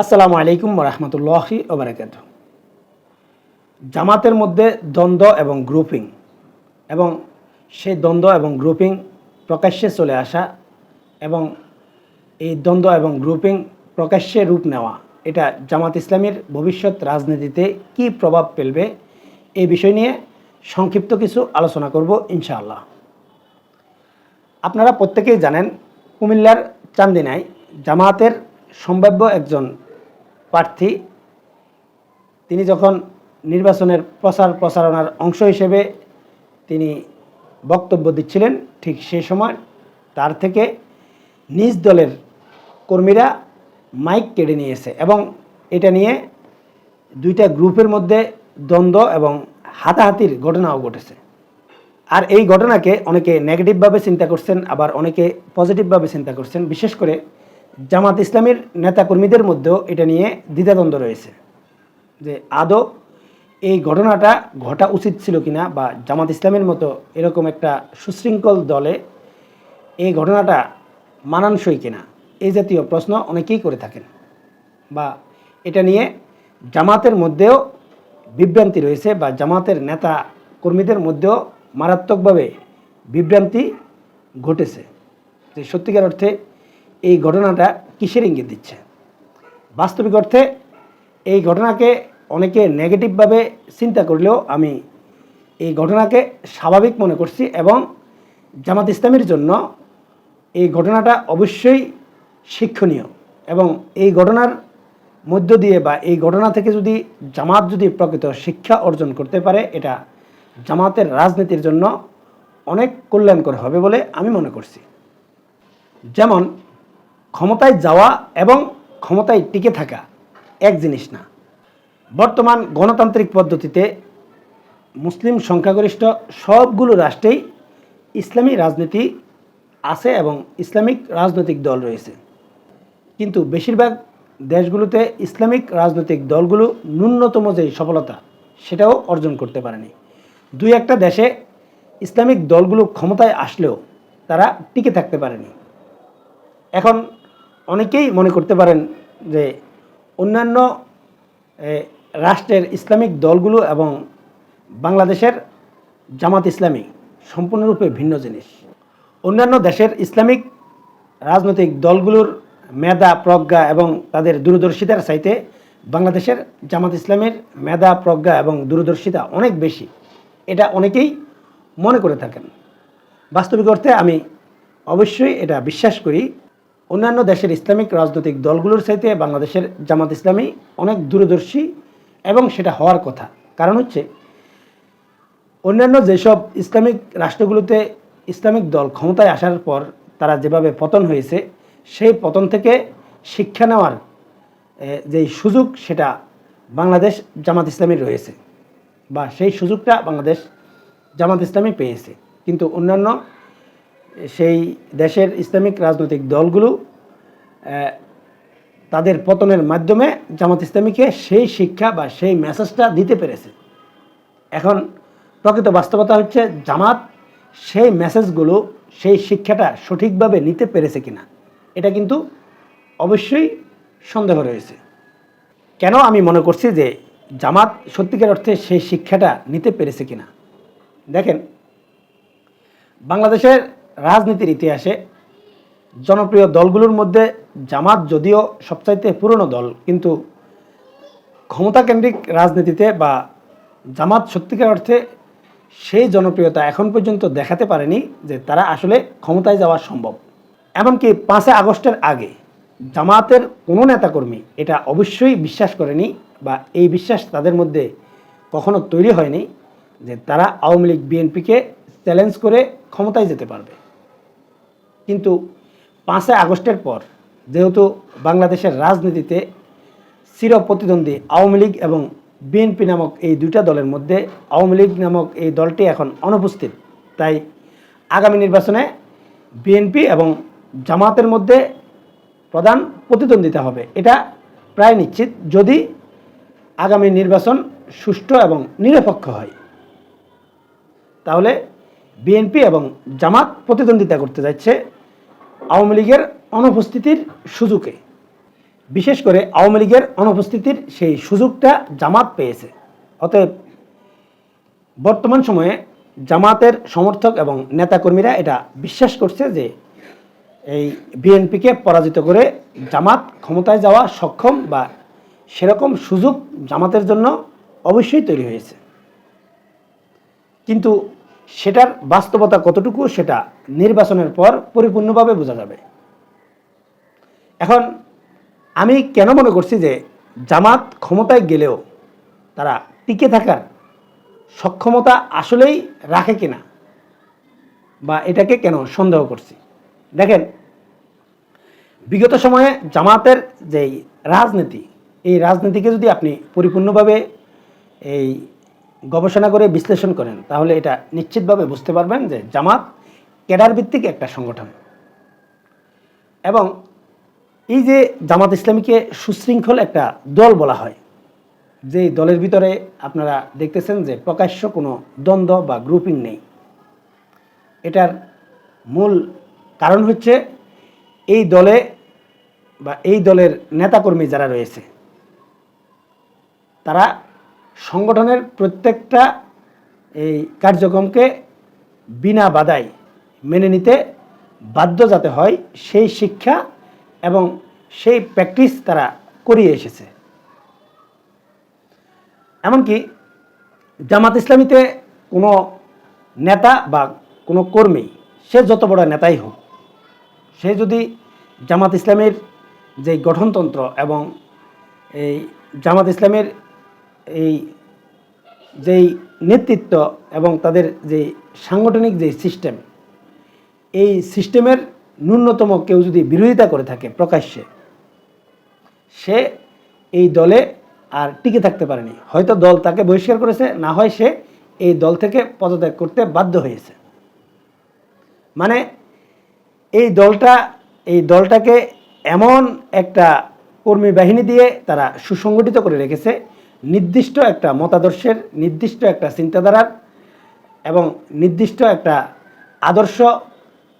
আসসালামু আলাইকুম রহমতুল্লাহি ওবরাকাত জামাতের মধ্যে দ্বন্দ্ব এবং গ্রুপিং এবং সেই দ্বন্দ্ব এবং গ্রুপিং প্রকাশ্যে চলে আসা এবং এই দ্বন্দ্ব এবং গ্রুপিং প্রকাশ্যে রূপ নেওয়া, এটা জামাত ইসলামীর ভবিষ্যৎ রাজনীতিতে কি প্রভাব ফেলবে এই বিষয় নিয়ে সংক্ষিপ্ত কিছু আলোচনা করব ইনশাআল্লাহ। আপনারা প্রত্যেকেই জানেন, কুমিল্লার চান্দিনায় জামাতের সম্ভাব্য একজন প্রার্থী, তিনি যখন নির্বাচনের প্রচার প্রচারণার অংশ হিসেবে তিনি বক্তব্য দিচ্ছিলেন, ঠিক সেই সময় তার থেকে নিজ দলের কর্মীরা মাইক কেড়ে নিয়েছে এবং এটা নিয়ে দুইটা গ্রুপের মধ্যে দ্বন্দ্ব এবং হাতাহাতির ঘটনাও ঘটেছে। আর এই ঘটনাকে অনেকে নেগেটিভভাবে চিন্তা করছেন, আবার অনেকে পজিটিভভাবে চিন্তা করছেন। বিশেষ করে জামাত ইসলামের নেতাকর্মীদের মধ্যেও এটা নিয়ে দ্বিধাদ্বন্দ্ব রয়েছে যে আদৌ এই ঘটনাটা ঘটা উচিত ছিল কিনা বা জামাত ইসলামের মতো এরকম একটা সুশৃঙ্খল দলে এই ঘটনাটা মানানসই কিনা এই জাতীয় প্রশ্ন অনেকেই করে থাকেন বা এটা নিয়ে জামাতের মধ্যেও বিভ্রান্তি রয়েছে বা জামাতের নেতা কর্মীদের মধ্যেও মারাত্মকভাবে বিভ্রান্তি ঘটেছে। যে সত্যিকার অর্থে এই ঘটনাটা কিসের ইঙ্গিত দিচ্ছে? বাস্তবিক অর্থে এই ঘটনাকে অনেকে নেগেটিভভাবে চিন্তা করলেও আমি এই ঘটনাকে স্বাভাবিক মনে করছি এবং জামাত ইসলামের জন্য এই ঘটনাটা অবশ্যই শিক্ষণীয় এবং এই ঘটনার মধ্য দিয়ে বা এই ঘটনা থেকে যদি জামাত যদি প্রকৃত শিক্ষা অর্জন করতে পারে, এটা জামাতের রাজনীতির জন্য অনেক কল্যাণকর হবে বলে আমি মনে করছি। যেমন ক্ষমতায় যাওয়া এবং ক্ষমতায় টিকে থাকা এক জিনিস না। বর্তমান গণতান্ত্রিক পদ্ধতিতে মুসলিম সংখ্যাগরিষ্ঠ সবগুলো রাষ্ট্রেই ইসলামী রাজনীতি আছে এবং ইসলামিক রাজনৈতিক দল রয়েছে। কিন্তু বেশিরভাগ দেশগুলোতে ইসলামিক রাজনৈতিক দলগুলো ন্যূনতম যে সফলতা, সেটাও অর্জন করতে পারেনি। দুই একটা দেশে ইসলামিক দলগুলো ক্ষমতায় আসলেও তারা টিকে থাকতে পারেনি। এখন অনেকেই মনে করতে পারেন যে অন্যান্য রাষ্ট্রের ইসলামিক দলগুলো এবং বাংলাদেশের জামাত ইসলামী সম্পূর্ণরূপে ভিন্ন জিনিস। অন্যান্য দেশের ইসলামিক রাজনৈতিক দলগুলোর মেধা, প্রজ্ঞা এবং তাদের দূরদর্শিতার চাইতে বাংলাদেশের জামাত ইসলামের মেধা, প্রজ্ঞা এবং দূরদর্শিতা অনেক বেশি। এটা অনেকেই মনে করে থাকেন। বাস্তবিক অর্থে আমি অবশ্যই এটা বিশ্বাস করি অন্যান্য দেশের ইসলামিক রাজনৈতিক দলগুলোর চাইতে বাংলাদেশের জামাত ইসলামী অনেক দূরদর্শী এবং সেটা হওয়ার কথা। কারণ হচ্ছে, অন্যান্য যেসব ইসলামিক রাষ্ট্রগুলোতে ইসলামিক দল ক্ষমতায় আসার পর তারা যেভাবে পতন হয়েছে, সেই পতন থেকে শিক্ষা নেওয়ার যেই সুযোগ, সেটা বাংলাদেশ জামাত ইসলামীর রয়েছে। বা সেই সুযোগটা বাংলাদেশ জামাত ইসলামী পেয়েছে। কিন্তু অন্যান্য সেই দেশের ইসলামিক রাজনৈতিক দলগুলো তাদের পতনের মাধ্যমে জামাত ইসলামীকে সেই শিক্ষা বা সেই মেসেজটা দিতে পেরেছে। এখন প্রকৃত বাস্তবতা হচ্ছে জামাত সেই মেসেজগুলো, সেই শিক্ষাটা সঠিকভাবে নিতে পেরেছে কিনা, এটা কিন্তু অবশ্যই সন্দেহ রয়েছে। কেন আমি মনে করছি যে জামাত সত্যিকার অর্থে সেই শিক্ষাটা নিতে পেরেছে কিনা? দেখেন, বাংলাদেশের রাজনীতির ইতিহাসে জনপ্রিয় দলগুলোর মধ্যে জামাত যদিও সবচাইতে পুরনো দল, কিন্তু ক্ষমতাকেন্দ্রিক রাজনীতিতে বা জামাত সত্যিকার অর্থে সেই জনপ্রিয়তা এখন পর্যন্ত দেখাতে পারেনি যে তারা আসলে ক্ষমতায় যাওয়া সম্ভব। এমনকি পাঁচই আগস্টের আগে জামাতের কোনো নেতাকর্মী এটা অবশ্যই বিশ্বাস করেনি বা এই বিশ্বাস তাদের মধ্যে কখনো তৈরি হয়নি যে তারা আওয়ামী লীগ, বিএনপিকে চ্যালেঞ্জ করে ক্ষমতায় যেতে পারবে। কিন্তু পাঁচই আগস্টের পর যেহেতু বাংলাদেশের রাজনীতিতে চির প্রতিদ্বন্দ্বী আওয়ামী লীগ এবং বিএনপি নামক এই দুইটা দলের মধ্যে আওয়ামী লীগ নামক এই দলটি এখন অনুপস্থিত। তাই আগামী নির্বাচনে বিএনপি এবং জামাতের মধ্যে প্রধান প্রতিদ্বন্দ্বিতা হবে। এটা প্রায় নিশ্চিত যদি আগামী নির্বাচন সুষ্ঠু এবং নিরপেক্ষ হয়। তাহলে বিএনপি এবং জামাত প্রতিদ্বন্দ্বিতা করতে যাচ্ছে আওয়ামী লীগের অনুপস্থিতির সুযোগে। বিশেষ করে আওয়ামী লীগের অনুপস্থিতির সেই সুযোগটা জামাত পেয়েছে। অতএব বর্তমান সময়ে জামাতের সমর্থক এবং নেতাকর্মীরা এটা বিশ্বাস করছে যে এই বিএনপিকে পরাজিত করে জামাত ক্ষমতায় যাওয়া সক্ষম বা সেরকম সুযোগ জামাতের জন্য অবশ্যই তৈরি হয়েছে। কিন্তু সেটার বাস্তবতা কতটুকু সেটা নির্বাচনের পর পরিপূর্ণভাবে বোঝা যাবে। এখন আমি কেন মনে করছি যে জামাত ক্ষমতায় গেলেও তারা টিকে থাকার সক্ষমতা আসলেই রাখে কিনা বা এটাকে কেন সন্দেহ করছি? দেখেন, বিগত সময়ে জামাতের যেই রাজনীতি, এই রাজনীতিকে যদি আপনি পরিপূর্ণভাবে এই গবেষণা করে বিশ্লেষণ করেন, তাহলে এটা নিশ্চিতভাবে বুঝতে পারবেন যে জামাত ক্যাডার ভিত্তিক একটা সংগঠন। এবং এই যে জামাত ইসলামীকে সুশৃঙ্খল একটা দল বলা হয় যে দলের ভিতরে আপনারা দেখতেছেন যে প্রকাশ্য কোনো দ্বন্দ্ব বা গ্রুপিং নেই। এটার মূল কারণ হচ্ছে এই দলে বা এই দলের নেতাকর্মী যারা রয়েছে, তারা সংগঠনের প্রত্যেকটা এই কার্যক্রমকে বিনা বাধায় মেনে নিতে বাধ্য যাতে হয়, সেই শিক্ষা এবং সেই প্র্যাকটিস তারা করিয়ে এসেছে। এমনকি জামাত ইসলামীতে কোনো নেতা বা কোনো কর্মী, সে যত বড় নেতাই হোক, সে যদি জামাত ইসলামের যে গঠনতন্ত্র এবং এই জামাত ইসলামের এই যেই নেতৃত্ব এবং তাদের যে সাংগঠনিক যে সিস্টেম, এই সিস্টেমের ন্যূনতম কেউ যদি বিরোধিতা করে থাকে প্রকাশ্যে, সে এই দলে আর টিকে থাকতে পারেনি। হয়তো দল তাকে বহিষ্কার করেছে, না হয় সে এই দল থেকে পদত্যাগ করতে বাধ্য হয়েছে। মানে এই দলটা, এই দলটাকে এমন একটা কর্মী বাহিনী দিয়ে তারা সুসংগঠিত করে রেখেছে নির্দিষ্ট একটা মতাদর্শের, নির্দিষ্ট একটা চিন্তাধারার এবং নির্দিষ্ট একটা আদর্শ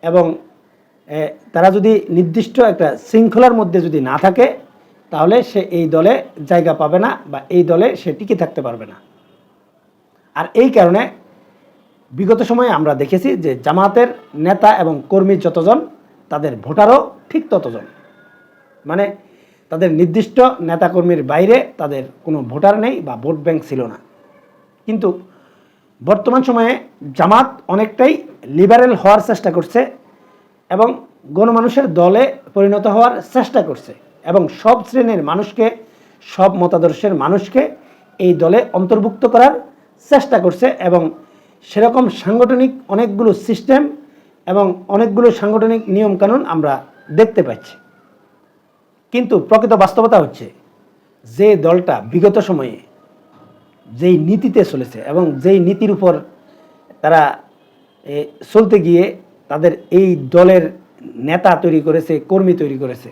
এবং তারা যদি নির্দিষ্ট একটা শৃঙ্খলার মধ্যে যদি না থাকে, তাহলে সে এই দলে জায়গা পাবে না বা এই দলে সে টিকে থাকতে পারবে না। আর এই কারণে বিগত সময়ে আমরা দেখেছি যে জামাতের নেতা এবং কর্মী যতজন, তাদের ভোটারও ঠিক ততজন। মানে তাদের নির্দিষ্ট নেতাকর্মীর বাইরে তাদের কোনো ভোটার নেই বা ভোট ব্যাংক ছিল না। কিন্তু বর্তমান সময়ে জামাত অনেকটাই লিবারেল হওয়ার চেষ্টা করছে এবং গণমানুষের দলে পরিণত হওয়ার চেষ্টা করছে এবং সব শ্রেণির মানুষকে, সব মতাদর্শের মানুষকে এই দলে অন্তর্ভুক্ত করার চেষ্টা করছে এবং সেরকম সাংগঠনিক অনেকগুলো সিস্টেম এবং অনেকগুলো সাংগঠনিক নিয়মকানুন আমরা দেখতে পাচ্ছি। কিন্তু প্রকৃত বাস্তবতা হচ্ছে যে দলটা বিগত সময়ে যেই নীতিতে চলেছে এবং যেই নীতির উপর তারা চলতে গিয়ে তাদের এই দলের নেতা তৈরি করেছে, কর্মী তৈরি করেছে,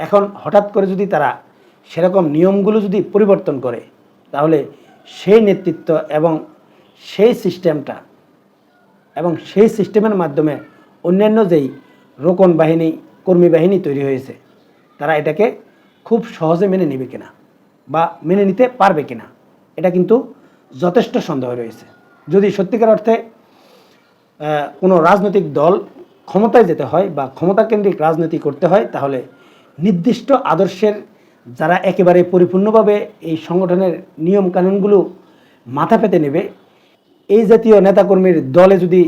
এখন হঠাৎ করে যদি তারা সেরকম নিয়মগুলো যদি পরিবর্তন করে, তাহলে সেই নেতৃত্ব এবং সেই সিস্টেমটা এবং সেই সিস্টেমের মাধ্যমে অন্যান্য যেই রোকন বাহিনী, কর্মী বাহিনী তৈরি হয়েছে। তারা এটাকে খুব সহজে মেনে নেবে কিনা বা মেনে নিতে পারবে কিনা, এটা কিন্তু যথেষ্ট সন্দেহ রয়েছে। যদি সত্যিকার অর্থে কোনো রাজনৈতিক দল ক্ষমতায় যেতে হয় বা ক্ষমতাকেন্দ্রিক রাজনীতি করতে হয়, তাহলে নির্দিষ্ট আদর্শের যারা একেবারে পরিপূর্ণভাবে এই সংগঠনের নিয়ম কানুনগুলো মাথা পেতে নেবে, এই জাতীয় নেতাকর্মীর দলে যদি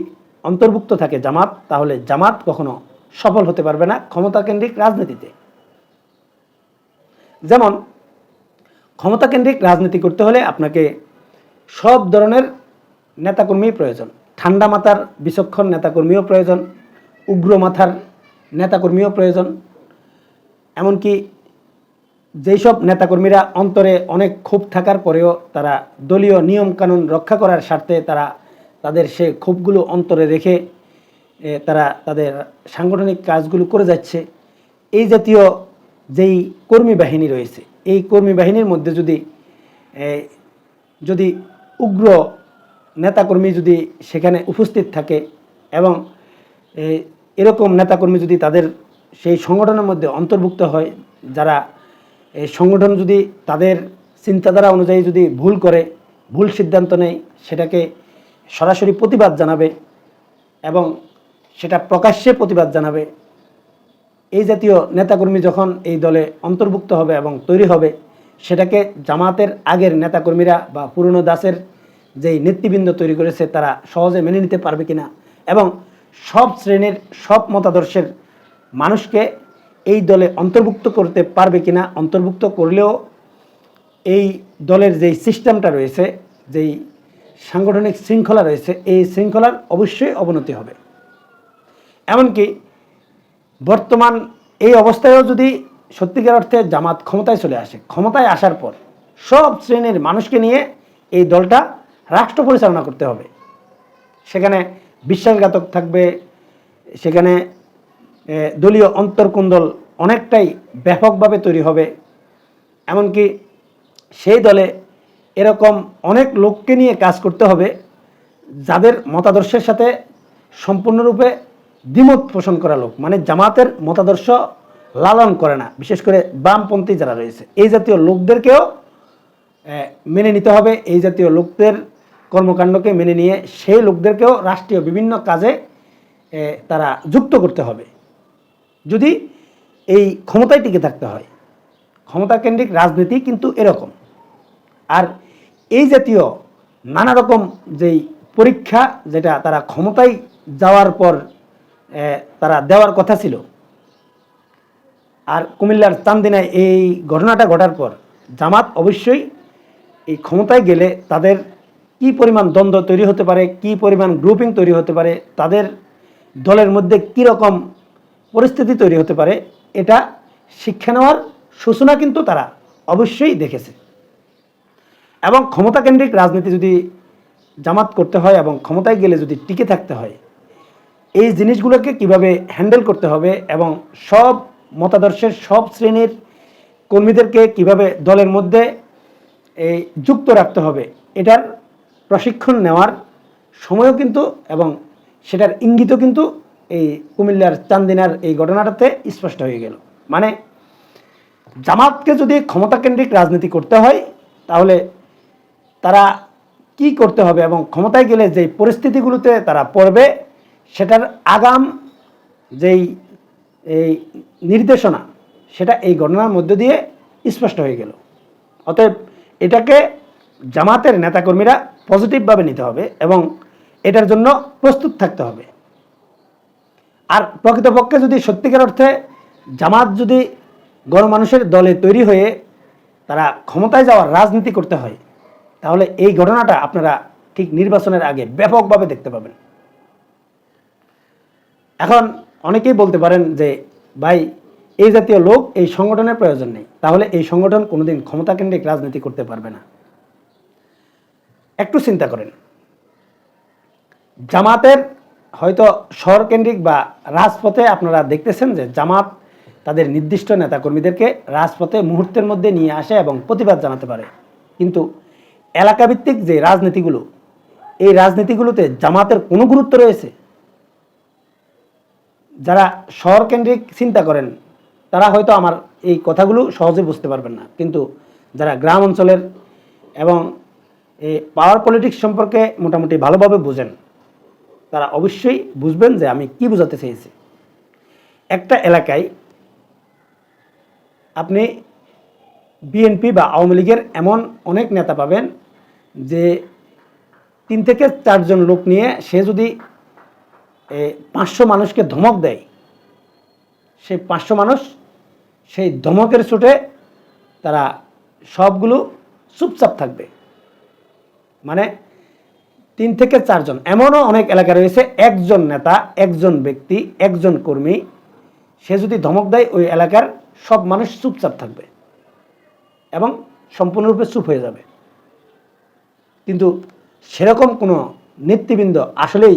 অন্তর্ভুক্ত থাকে জামাত, তাহলে জামাত কখনো সফল হতে পারবে না ক্ষমতাকেন্দ্রিক রাজনীতিতে। যেমন, ক্ষমতাকেন্দ্রিক রাজনীতি করতে হলে আপনাকে সব ধরনের নেতাকর্মী প্রয়োজন। ঠান্ডা মাথার বিচক্ষণ নেতাকর্মীও প্রয়োজন, উগ্র মাথার নেতাকর্মীও প্রয়োজন। এমনকি যেই সব নেতাকর্মীরা অন্তরে অনেক ক্ষোভ থাকার পরেও তারা দলীয় নিয়মকানুন রক্ষা করার স্বার্থে তারা তাদের সে ক্ষোভগুলো অন্তরে রেখে তারা তাদের সাংগঠনিক কাজগুলো করে যাচ্ছে। এই জাতীয় যেই কর্মী বাহিনী রয়েছে, এই কর্মী বাহিনীর মধ্যে যদি যদি উগ্র নেতাকর্মী যদি সেখানে উপস্থিত থাকে এবং এরকম নেতাকর্মী যদি তাদের সেই সংগঠনের মধ্যে অন্তর্ভুক্ত হয়, যারা সংগঠন যদি তাদের চিন্তাধারা অনুযায়ী যদি ভুল করে, ভুল সিদ্ধান্ত নেয়, সেটাকে সরাসরি প্রতিবাদ জানাবে এবং সেটা প্রকাশ্যে প্রতিবাদ জানাবে এই জাতীয় নেতাকর্মী যখন এই দলে অন্তর্ভুক্ত হবে এবং তৈরি হবে, সেটাকে জামাতের আগের নেতাকর্মীরা বা পুরনো দাসের যেই নেতৃবৃন্দ তৈরি করেছে, তারা সহজে মেনে নিতে পারবে কিনা এবং সব শ্রেণির, সব মতাদর্শের মানুষকে এই দলে অন্তর্ভুক্ত করতে পারবে কিনা, অন্তর্ভুক্ত করলেও এই দলের যেই সিস্টেমটা রয়েছে, যেই সাংগঠনিক শৃঙ্খলা রয়েছে, এই শৃঙ্খলার অবশ্যই অবনতি হবে। এমনকি বর্তমান এই অবস্থায়ও যদি সত্যিকার অর্থে জামাত ক্ষমতায় চলে আসে, ক্ষমতায় আসার পর সব শ্রেণির মানুষকে নিয়ে এই দলটা রাষ্ট্র পরিচালনা করতে হবে। সেখানে বিশ্বাসঘাতক থাকবে, সেখানে দলীয় অন্তর্কুন্দল অনেকটাই ব্যাপকভাবে তৈরি হবে। এমনকি সেই দলে এরকম অনেক লোককে নিয়ে কাজ করতে হবে, যাদের মতাদর্শের সাথে সম্পূর্ণরূপে দ্বিমত পোষণ করা লোক মানে জামাতের মতাদর্শ লালন করে না, বিশেষ করে বামপন্থী যারা রয়েছে। এই জাতীয় লোকদেরকেও মেনে নিতে হবে, এই জাতীয় লোকদের কর্মকাণ্ডকে মেনে নিয়ে সেই লোকদেরকেও রাষ্ট্রীয় বিভিন্ন কাজে তারা যুক্ত করতে হবে। যদি এই ক্ষমতায় টিকে থাকতে হয়, ক্ষমতা কেন্দ্রিক রাজনীতি কিন্তু এরকম। আর এই জাতীয় নানা রকম যেই পরীক্ষা, যেটা তারা ক্ষমতায় যাওয়ার পর তারা দেওয়ার কথা ছিল। আর কুমিল্লার চান্দিনায় এই ঘটনাটা ঘটার পর জামাত অবশ্যই এই ক্ষমতায় গেলে তাদের কি পরিমাণ দ্বন্দ্ব তৈরি হতে পারে, কি পরিমাণ গ্রুপিং তৈরি হতে পারে, তাদের দলের মধ্যে কি রকম পরিস্থিতি তৈরি হতে পারে, এটা শিক্ষা নেওয়ার সূচনা কিন্তু তারা অবশ্যই দেখেছে। এবং ক্ষমতাকেন্দ্রিক রাজনীতি যদি জামাত করতে হয় এবং ক্ষমতায় গেলে যদি টিকে থাকতে হয় এই জিনিসগুলোকে কীভাবে হ্যান্ডেল করতে হবে এবং সব মতাদর্শের সব শ্রেণির কর্মীদেরকে কীভাবে দলের মধ্যে এই যুক্ত রাখতে হবে, এটার প্রশিক্ষণ নেওয়ার সময়ও কিন্তু এবং সেটার ইঙ্গিতও কিন্তু এই কুমিল্লার চান্দিনার এই ঘটনাটাতে স্পষ্ট হয়ে গেল। মানে জামাতকে যদি ক্ষমতাকেন্দ্রিক রাজনীতি করতে হয়, তাহলে তারা কি করতে হবে এবং ক্ষমতায় গেলে যেই পরিস্থিতিগুলোতে তারা পড়বে সেটার আগাম যেই, এই নির্দেশনা, সেটা এই ঘটনার মধ্যে দিয়ে স্পষ্ট হয়ে গেল। অতএব এটাকে জামাতের নেতাকর্মীরা পজিটিভভাবে নিতে হবে এবং এটার জন্য প্রস্তুত থাকতে হবে। আর প্রকৃতপক্ষে যদি সত্যিকার অর্থে জামাত যদি গণমানুষের দলে তৈরি হয়ে তারা ক্ষমতায় যাওয়ার রাজনীতি করতে হয়, তাহলে এই ঘটনাটা আপনারা ঠিক নির্বাচনের আগে ব্যাপকভাবে দেখতে পাবেন। এখন অনেকেই বলতে পারেন যে, ভাই, এই জাতীয় লোক এই সংগঠনের প্রয়োজন নেই। তাহলে এই সংগঠন কোনোদিন ক্ষমতাকেন্দ্রিক রাজনীতি করতে পারবে না। একটু চিন্তা করেন। জামাতের হয়তো শহরকেন্দ্রিক বা রাজপথে আপনারা দেখতেছেন যে, জামাত তাদের নির্দিষ্ট নেতাকর্মীদেরকে রাজপথে মুহূর্তের মধ্যে নিয়ে আসে এবং প্রতিবাদ জানাতে পারে। কিন্তু এলাকাভিত্তিক যে রাজনীতিগুলো, এই রাজনীতিগুলোতে জামাতের কোনো গুরুত্ব রয়েছে? যারা শহরকেন্দ্রিক চিন্তা করেন, তারা হয়তো আমার এই কথাগুলো সহজে বুঝতে পারবেন না। কিন্তু যারা গ্রাম অঞ্চলের এবং এই পাওয়ার পলিটিক্স সম্পর্কে মোটামুটি ভালোভাবে বোঝেন, তারা অবশ্যই বুঝবেন যে আমি কি বোঝাতে চেয়েছি। একটা এলাকায় আপনি বিএনপি বা আওয়ামী লীগের এমন অনেক নেতা পাবেন যে তিন থেকে চারজন লোক নিয়ে সে যদি পাঁচশো মানুষকে ধমক দেয়। সেই পাঁচশো মানুষ সেই ধমকের চোটে তারা সবগুলো চুপচাপ থাকবে। মানে তিন থেকে চারজন। এমনও অনেক এলাকা রয়েছে, একজন নেতা, একজন ব্যক্তি, একজন কর্মী, সে যদি ধমক দেয়, ওই এলাকার সব মানুষ চুপচাপ থাকবে এবং সম্পূর্ণরূপে চুপ হয়ে যাবে। কিন্তু সেরকম কোনো নেতৃবৃন্দ আসলেই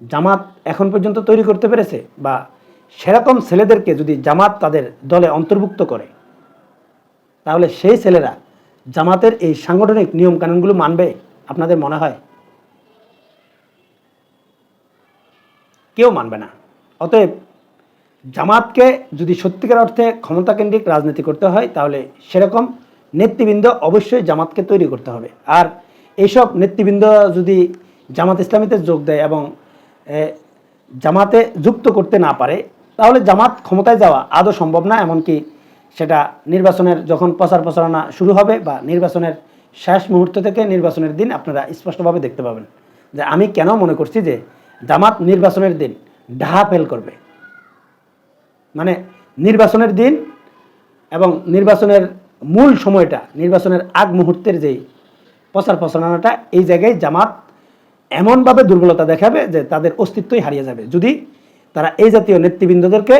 জামাত এখন পর্যন্ত তৈরি করতে পেরেছে বা সেরকম ছেলেদেরকে যদি জামাত তাদের দলে অন্তর্ভুক্ত করে, তাহলে সেই ছেলেরা জামাতের এই সাংগঠনিক নিয়ম কানুনগুলো মানবে আপনাদের মনে হয়? কেউ মানবে না। অতএব জামাতকে যদি সত্যিকার অর্থে ক্ষমতাকেন্দ্রিক রাজনীতি করতে হয়, তাহলে সেরকম নেতৃবৃন্দ অবশ্যই জামাতকে তৈরি করতে হবে। আর এইসব নেতৃবৃন্দ যদি জামাত ইসলামীতে যোগ দেয় এবং জামাতে যুক্ত করতে না পারে, তাহলে জামাত ক্ষমতায় যাওয়া আদৌ সম্ভব না, এমনকি সেটা নির্বাচনের যখন প্রচার প্রচারণা শুরু হবে বা নির্বাচনের শেষ মুহূর্ত থেকে নির্বাচনের দিন আপনারা স্পষ্টভাবে দেখতে পাবেন যে আমি কেন মনে করছি যে জামাত নির্বাচনের দিন ঢাহা ফেল করবে। মানে নির্বাচনের দিন এবং নির্বাচনের মূল সময়টা, নির্বাচনের আগ মুহূর্তের যেই প্রচার প্রচারণাটা, এই জায়গায় জামাত এমনভাবে দুর্বলতা দেখাবে যে তাদের অস্তিত্বই হারিয়ে যাবে। যদি তারা এই জাতীয় নেতৃবৃন্দদেরকে,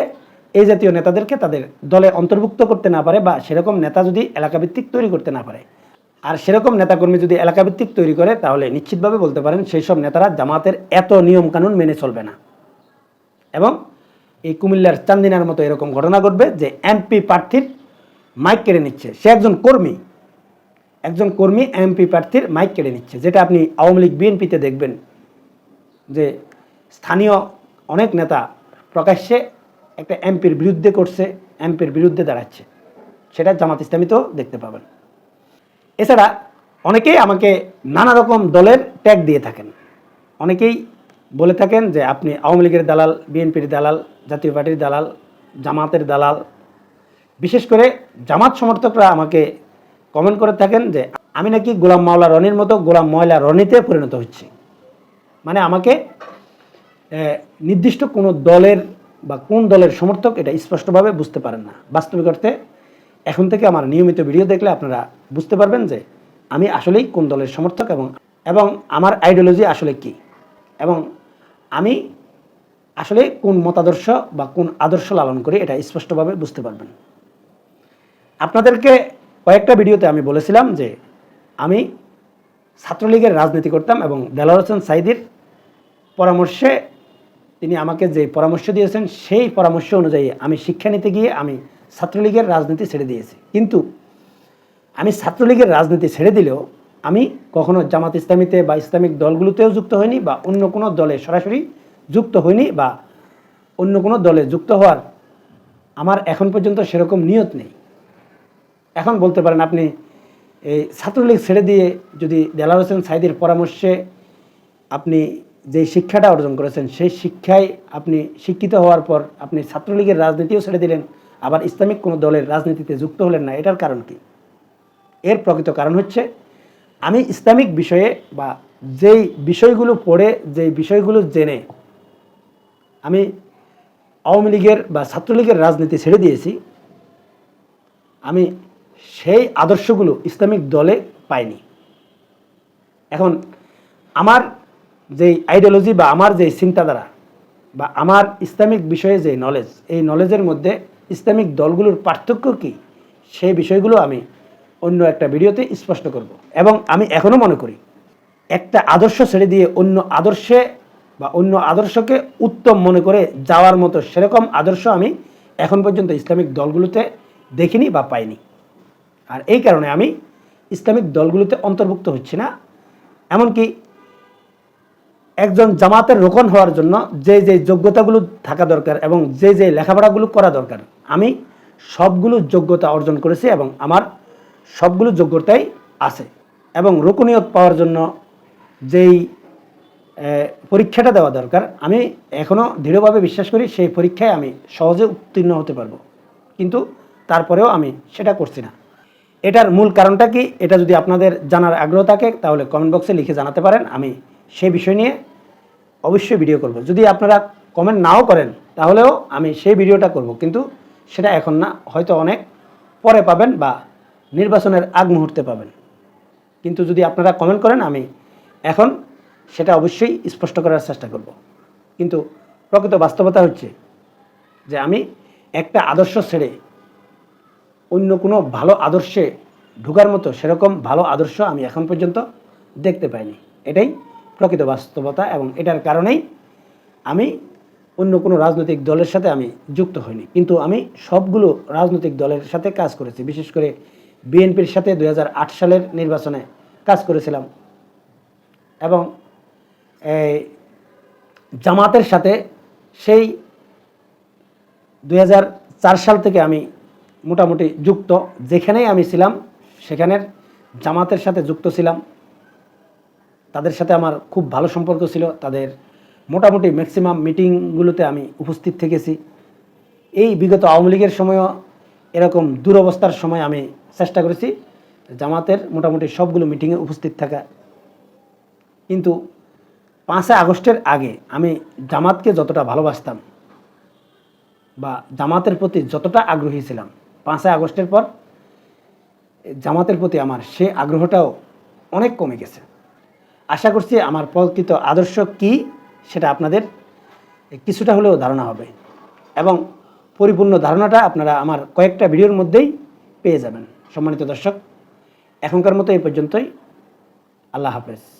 এই জাতীয় নেতাদেরকে তাদের দলে অন্তর্ভুক্ত করতে না পারে বা সেরকম নেতা যদি এলাকাভিত্তিক তৈরি করতে না পারে, আর সেরকম নেতাকর্মী যদি এলাকাভিত্তিক তৈরি করে, তাহলে নিশ্চিতভাবে বলতে পারেন সেই সব নেতারা জামাতের এত নিয়মকানুন মেনে চলবে না। এবং এই কুমিল্লার চান্দিনার মতো এরকম ঘটনা ঘটবে যে এমপি প্রার্থীর মাইক কেড়ে নিচ্ছে। সে একজন কর্মী একজন কর্মী এমপি প্রার্থীর মাইক কেড়ে নিচ্ছে, যেটা আপনি আওয়ামী লীগ বিএনপিতে দেখবেন যে স্থানীয় অনেক নেতা প্রকাশ্যে একটা এমপির বিরুদ্ধে করছে এমপির বিরুদ্ধে দাঁড়াচ্ছে। সেটা জামাত ইসলামীতেও দেখতে পাবেন। এছাড়া অনেকেই আমাকে নানা রকম দলের ট্যাগ দিয়ে থাকেন। অনেকেই বলে থাকেন যে আপনি আওয়ামী লীগের দালাল বিএনপির দালাল, জাতীয় পার্টির দালাল, জামাতের দালাল। বিশেষ করে জামাত সমর্থকরা আমাকে কমেন্ট করে থাকেন যে, আমি নাকি গোলাম মাওলা রনির মতো গোলাম ময়লা রনিতে পরিণত হচ্ছি। মানে আমাকে নির্দিষ্ট কোনো দলের বা কোন দলের সমর্থক এটা স্পষ্টভাবে বুঝতে পারেন না। বাস্তবিক অর্থে, এখন থেকে আমার নিয়মিত ভিডিও দেখলে আপনারা বুঝতে পারবেন যে, আমি আসলেই কোন দলের সমর্থক এবং এবং আমার আইডিওলজি আসলে কি? এবং আমি আসলে কোন মতাদর্শ বা কোন আদর্শ লালন করি এটা স্পষ্টভাবে বুঝতে পারবেন। আপনাদেরকে কয়েকটা ভিডিওতে আমি বলেছিলাম যে আমি ছাত্রলীগের রাজনীতি করতাম এবং দেলার হোসেন সাইদির পরামর্শে তিনি আমাকে যে পরামর্শ দিয়েছেন, সেই পরামর্শ অনুযায়ী আমি শিক্ষা নিতে গিয়ে আমি ছাত্রলীগের রাজনীতি ছেড়ে দিয়েছি। কিন্তু আমি ছাত্রলীগের রাজনীতি ছেড়ে দিলেও আমি কখনো জামাত ইসলামীতে বা ইসলামিক দলগুলোতেও যুক্ত হইনি বা অন্য কোনো দলে সরাসরি যুক্ত হইনি বা অন্য কোনো দলে যুক্ত হওয়ার আমার এখন পর্যন্ত সেরকম নিয়ত নেই। এখন বলতে পারেন আপনি এই ছাত্রলীগ ছেড়ে দিয়ে যদি দেলার হোসেন সাইদের পরামর্শে আপনি যে শিক্ষাটা অর্জন করেছেন, সেই শিক্ষায় আপনি শিক্ষিত হওয়ার পর আপনি ছাত্রলীগের রাজনীতিও ছেড়ে দিলেন, আবার ইসলামিক কোনো দলের রাজনীতিতে যুক্ত হলেন না, এটার কারণ কি? এর প্রকৃত কারণ হচ্ছে, আমি ইসলামিক বিষয়ে বা যেই বিষয়গুলো পড়ে, যেই বিষয়গুলো জেনে আমি আওয়ামী লীগের বা ছাত্রলীগের রাজনীতি ছেড়ে দিয়েছি, আমি সেই আদর্শগুলো ইসলামিক দলে পাইনি এখন আমার যেই আইডিওলজি বা আমার যেই চিন্তাধারা বা আমার ইসলামিক বিষয়ে যে নলেজ এই নলেজের মধ্যে ইসলামিক দলগুলোর পার্থক্য কি, সেই বিষয়গুলো আমি অন্য একটা ভিডিওতে স্পষ্ট করব। এবং আমি এখনও মনে করি, একটা আদর্শ ছেড়ে দিয়ে অন্য আদর্শে বা অন্য আদর্শকে উত্তম মনে করে যাওয়ার মতো সেরকম আদর্শ আমি এখন পর্যন্ত ইসলামিক দলগুলোতে দেখিনি বা পাইনি। আর এই কারণে আমি ইসলামিক দলগুলোতে অন্তর্ভুক্ত হচ্ছি না। এমনকি একজন জামাতের রোকন হওয়ার জন্য যে যে যোগ্যতাগুলো থাকা দরকার এবং যে যে লেখাপড়াগুলো করা দরকার, আমি সবগুলো যোগ্যতা অর্জন করেছি এবং আমার সবগুলো যোগ্যতাই আছে এবং রোকনীয়ত পাওয়ার জন্য যেই পরীক্ষাটা দেওয়া দরকার, আমি এখনও দৃঢ়ভাবে বিশ্বাস করি সেই পরীক্ষায় আমি সহজে উত্তীর্ণ হতে পারব। কিন্তু তারপরেও আমি সেটা করছি না। এটার মূল কারণটা কি? এটা যদি আপনাদের জানার আগ্রহ থাকে, তাহলে কমেন্ট বক্সে লিখে জানাতে পারেন। আমি সেই বিষয় নিয়ে অবশ্যই ভিডিও করব। যদি আপনারা কমেন্ট নাও করেন, তাহলেও আমি সেই ভিডিওটা করব। কিন্তু সেটা এখন না, হয়তো অনেক পরে পাবেন বা নির্বাচনের আগ মুহূর্তে পাবেন। কিন্তু যদি আপনারা কমেন্ট করেন, আমি এখন সেটা অবশ্যই স্পষ্ট করার চেষ্টা করব। কিন্তু প্রকৃত বাস্তবতা হচ্ছে যে আমি একটা আদর্শ ছেড়ে অন্য কোনো ভালো আদর্শে ঢুকার মতো সেরকম ভালো আদর্শ আমি এখন পর্যন্ত দেখতে পাইনি। এটাই প্রকৃত বাস্তবতা এবং এটার কারণেই আমি অন্য কোনো রাজনৈতিক দলের সাথে আমি যুক্ত হইনি। কিন্তু আমি সবগুলো রাজনৈতিক দলের সাথে কাজ করেছি। বিশেষ করে বিএনপির সাথে দু হাজার আট সালের নির্বাচনে কাজ করেছিলাম। এবং এই জামাতের সাথে সেই দু হাজার চার সাল থেকে আমি মোটামুটি যুক্ত। যেখানেই আমি ছিলাম, সেখানের জামাতের সাথে যুক্ত ছিলাম। তাদের সাথে আমার খুব ভালো সম্পর্ক ছিল। তাদের মোটামুটি ম্যাক্সিমাম মিটিংগুলোতে আমি উপস্থিত থেকেছি। এই বিগত আওয়ামী লীগের সময়ও এরকম দুরবস্থার সময় আমি চেষ্টা করেছি। জামাতের মোটামুটি সবগুলো মিটিংয়ে উপস্থিত থাকা। কিন্তু পাঁচই আগস্টের আগে আমি জামাতকে যতটা ভালোবাসতাম বা জামাতের প্রতি যতটা আগ্রহী ছিলাম পাঁচই আগস্টের পর জামাতের প্রতি আমার সে আগ্রহটাও অনেক কমে গেছে। আশা করছি আমার প্রকৃত আদর্শ কি সেটা আপনাদের কিছুটা হলেও ধারণা হবে এবং পরিপূর্ণ ধারণাটা আপনারা আমার কয়েকটা ভিডিওর মধ্যেই পেয়ে যাবেন। সম্মানিত দর্শক, এখনকার মতো এই পর্যন্তই। আল্লাহ হাফেজ।